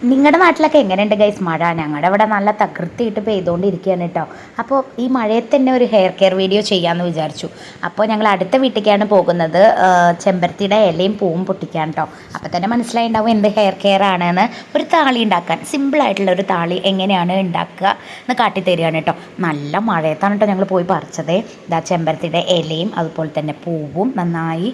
നിങ്ങളുടെ നാട്ടിലൊക്കെ എങ്ങനെയുണ്ട് ഗൈസ് മഴ? ഞങ്ങളുടെ ഇവിടെ നല്ല തകൃത്തിയിട്ട് പെയ്തുകൊണ്ടിരിക്കുകയാണ് കേട്ടോ. അപ്പോൾ ഈ മഴയത്ത് തന്നെ ഒരു ഹെയർ കെയർ വീഡിയോ ചെയ്യാമെന്ന് വിചാരിച്ചു. അപ്പോൾ ഞങ്ങൾ അടുത്ത വീട്ടിലേക്കാണ് പോകുന്നത്. ചെമ്പരത്തിയുടെ ഇലയും പൂവും പൊട്ടിക്കാൻ കേട്ടോ അപ്പോൾ തന്നെ മനസ്സിലായിണ്ടാവും എന്ത് ഹെയർ കെയർ ആണെന്ന്. ഒരു താളി ഉണ്ടാക്കാൻ സിമ്പിളായിട്ടുള്ള ഒരു താളി എങ്ങനെയാണ് ഉണ്ടാക്കുക എന്ന് കാട്ടിത്തരികയാണ് കേട്ടോ നല്ല മഴയത്താണ് കേട്ടോ ഞങ്ങൾ പോയി പറിച്ചത്. ഇതാ ചെമ്പരത്തിയുടെ ഇലയും അതുപോലെ തന്നെ പൂവും നന്നായി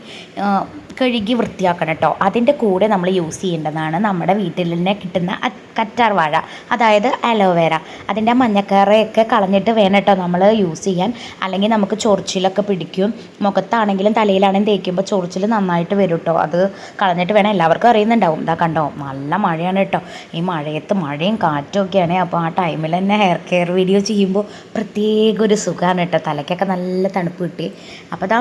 കഴുകി വൃത്തിയാക്കണം കേട്ടോ. അതിന്റെ കൂടെ നമ്മൾ യൂസ് ചെയ്യേണ്ടതാണ് നമ്മുടെ വീട്ടിൽ തന്നെ കിട്ടുന്ന കറ്റാർ വാഴ അതായത് അലോവേര അതിന്റെ മഞ്ഞക്കറയൊക്കെ കളഞ്ഞിട്ട് വേണം കേട്ടോ നമ്മൾ യൂസ് ചെയ്യാൻ. അല്ലെങ്കിൽ നമുക്ക് ചൊറിച്ചിലൊക്കെ പിടിക്കും. മുഖത്താണെങ്കിലും തലയിലാണെങ്കിലും തേക്കുമ്പോൾ ചൊറിച്ചിൽ നന്നായിട്ട് വരും കേട്ടോ. അത് കളഞ്ഞിട്ട് വേണം. എല്ലാവർക്കും അറിയുന്നുണ്ടാവും. ഇതാ കണ്ടോ? നല്ല മഴയാണ് കേട്ടോ. ഈ മഴയത്ത് മഴയും കാറ്റും ഒക്കെയാണ് അപ്പോൾ ആ ടൈമിൽ തന്നെ ഹെയർ കെയർ വീഡിയോ ചെയ്യുമ്പോൾ പ്രത്യേക ഒരു സുഖമാണ് കേട്ടോ. തലയ്ക്കൊക്കെ നല്ല തണുപ്പ് കിട്ടി. അപ്പോൾ ദാ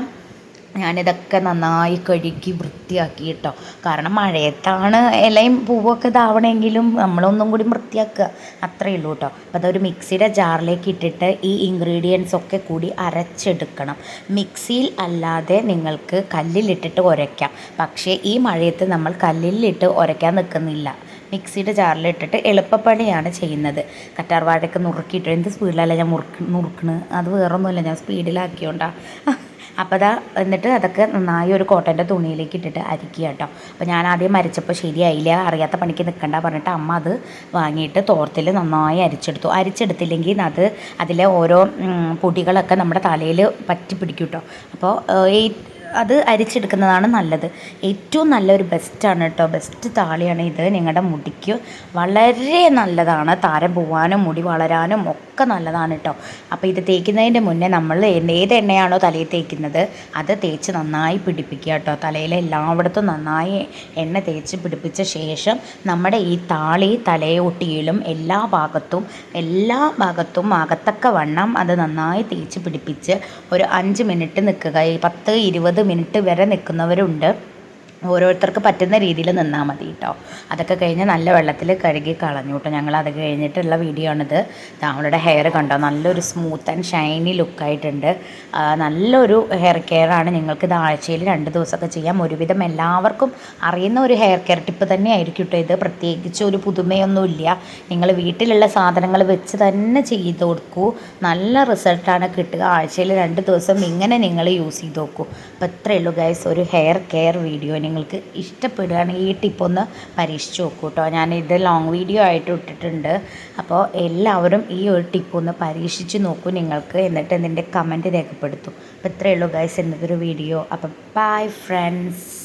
ഞാനിതൊക്കെ നന്നായി കഴുകി വൃത്തിയാക്കി കേട്ടോ. കാരണം മഴയത്താണ് ഇലയും പൂവൊക്കെ ഇതാവണമെങ്കിലും നമ്മളൊന്നും കൂടി വൃത്തിയാക്കുക. അത്രയേ ഉള്ളൂ കേട്ടോ. അപ്പോൾ അതൊരു മിക്സിയുടെ ജാറിലേക്ക് ഇട്ടിട്ട് ഈ ഇൻഗ്രീഡിയൻസ് ഒക്കെ കൂടി അരച്ചെടുക്കണം. മിക്സിയിൽ അല്ലാതെ നിങ്ങൾക്ക് കല്ലിലിട്ടിട്ട് ഉരയ്ക്കാം. പക്ഷേ ഈ മഴയത്ത് നമ്മൾ കല്ലിലിട്ട് ഉരയ്ക്കാൻ നിൽക്കുന്നില്ല. മിക്സിയുടെ ജാറിലിട്ടിട്ട് എളുപ്പപ്പണിയാണ് ചെയ്യുന്നത്. കറ്റാർവാഴയൊക്കെ നുറുക്കിയിട്ട് എന്ത് സ്പീഡിലല്ല ഞാൻ മുറുക്ക് നുറുക്കണ്? അത് വേറൊന്നുമില്ല. ഞാൻ സ്പീഡിലാക്കിയോണ്ടാ അപ്പോൾ അതാ എന്നിട്ട് അതൊക്കെ നന്നായി ഒരു കോട്ടന്റെ തുണിയിലേക്ക് ഇട്ടിട്ട് അരിക്കുക കേട്ടോ. അപ്പോൾ ഞാൻ ആദ്യം അരിച്ചപ്പോൾ ശരിയായില്ല അറിയാത്ത പണിക്ക് നിൽക്കണ്ട പറഞ്ഞിട്ട് അമ്മ അത് വാങ്ങിയിട്ട് തോർത്തിൽ നന്നായി അരിച്ചെടുത്തു. അരിച്ചെടുത്തില്ലെങ്കിൽ അത് അതിലെ ഓരോ പൊടികളൊക്കെ നമ്മുടെ തലയിൽ പറ്റി പിടിക്കും കേട്ടോ. അപ്പോൾ അത് അരിച്ചെടുക്കുന്നതാണ് നല്ലത്. ഏറ്റവും നല്ലൊരു ബെസ്റ്റാണ് കേട്ടോ. ബെസ്റ്റ് താളിയാണ് ഇത് നിങ്ങളുടെ മുടിക്ക്. വളരെ നല്ലതാണ്. താരം പോവാനും മുടി വളരാനും ഒക്കെ നല്ലതാണ് കേട്ടോ അപ്പോൾ ഇത് തേക്കുന്നതിന്റെ മുന്നേ നമ്മൾ ഏത് എണ്ണയാണോ തലയിൽ തേക്കുന്നത് അത് തേച്ച് നന്നായി പിടിപ്പിക്കുക കേട്ടോ തലയിൽ എല്ലായിടത്തും നന്നായി എണ്ണ തേച്ച് പിടിപ്പിച്ച ശേഷം നമ്മുടെ ഈ താളി തലയൊട്ടിയിലും എല്ലാ ഭാഗത്തും എല്ലാ ഭാഗത്തും അകത്തക്ക വണ്ണം അത് നന്നായി തേച്ച് പിടിപ്പിച്ച് ഒരു അഞ്ച് മിനിറ്റ് നിൽക്കുക. ഈ പത്ത് ഇരുപത് മിനിറ്റ് വരെ നിൽക്കുന്നവരുണ്ട്. ഓരോരുത്തർക്ക് പറ്റുന്ന രീതിയിൽ നിന്നാൽ മതി കേട്ടോ അതൊക്കെ കഴിഞ്ഞ് നല്ല വെള്ളത്തിൽ കഴുകി കളഞ്ഞു കേട്ടോ ഞങ്ങൾ അത് കഴിഞ്ഞിട്ടുള്ള വീഡിയോ ആണിത്. നമ്മളുടെ ഹെയർ കണ്ടോ? നല്ലൊരു സ്മൂത്ത് ആൻഡ് ഷൈനി ലുക്കായിട്ടുണ്ട് നല്ലൊരു ഹെയർ കെയർ ആണ് നിങ്ങൾക്ക് ഇത് ആഴ്ചയിൽ രണ്ട് ദിവസമൊക്കെ ചെയ്യാം. ഒരുവിധം എല്ലാവർക്കും അറിയുന്ന ഒരു ഹെയർ കെയർ ടിപ്പ് തന്നെ ആയിരിക്കും കേട്ടോ ഇത്. പ്രത്യേകിച്ച് ഒരു പുതുമയൊന്നുമില്ല നിങ്ങൾ വീട്ടിലുള്ള സാധനങ്ങൾ വെച്ച് തന്നെ ചെയ്ത് കൊടുക്കൂ. നല്ല റിസൾട്ടാണ് കിട്ടുക. ആഴ്ചയിൽ രണ്ട് ദിവസം ഇങ്ങനെ നിങ്ങൾ യൂസ് ചെയ്ത് നോക്കൂ. അപ്പോൾ ഇത്രയേ ഉള്ളൂ ഗൈസ് ഒരു ഹെയർ കെയർ വീഡിയോ നിങ്ങൾക്ക് ഇഷ്ടപ്പെടുകയാണെങ്കിൽ ഈ ടിപ്പ് ഒന്ന് പരീക്ഷിച്ച് നോക്കൂ കേട്ടോ ഞാൻ ഇത് ലോങ് വീഡിയോ ആയിട്ട് ഇട്ടിട്ടുണ്ട്. അപ്പോൾ എല്ലാവരും ഈ ഒരു ടിപ്പ് ഒന്ന് പരീക്ഷിച്ച് നോക്കൂ നിങ്ങൾക്ക്. എന്നിട്ട് ഇതിന്റെ കമന്റ് രേഖപ്പെടുത്തും. അപ്പോൾ ഇത്രയേ ഉള്ളൂ ഗൈസ് എന്നതൊരു വീഡിയോ അപ്പം ബൈ ഫ്രണ്ട്സ്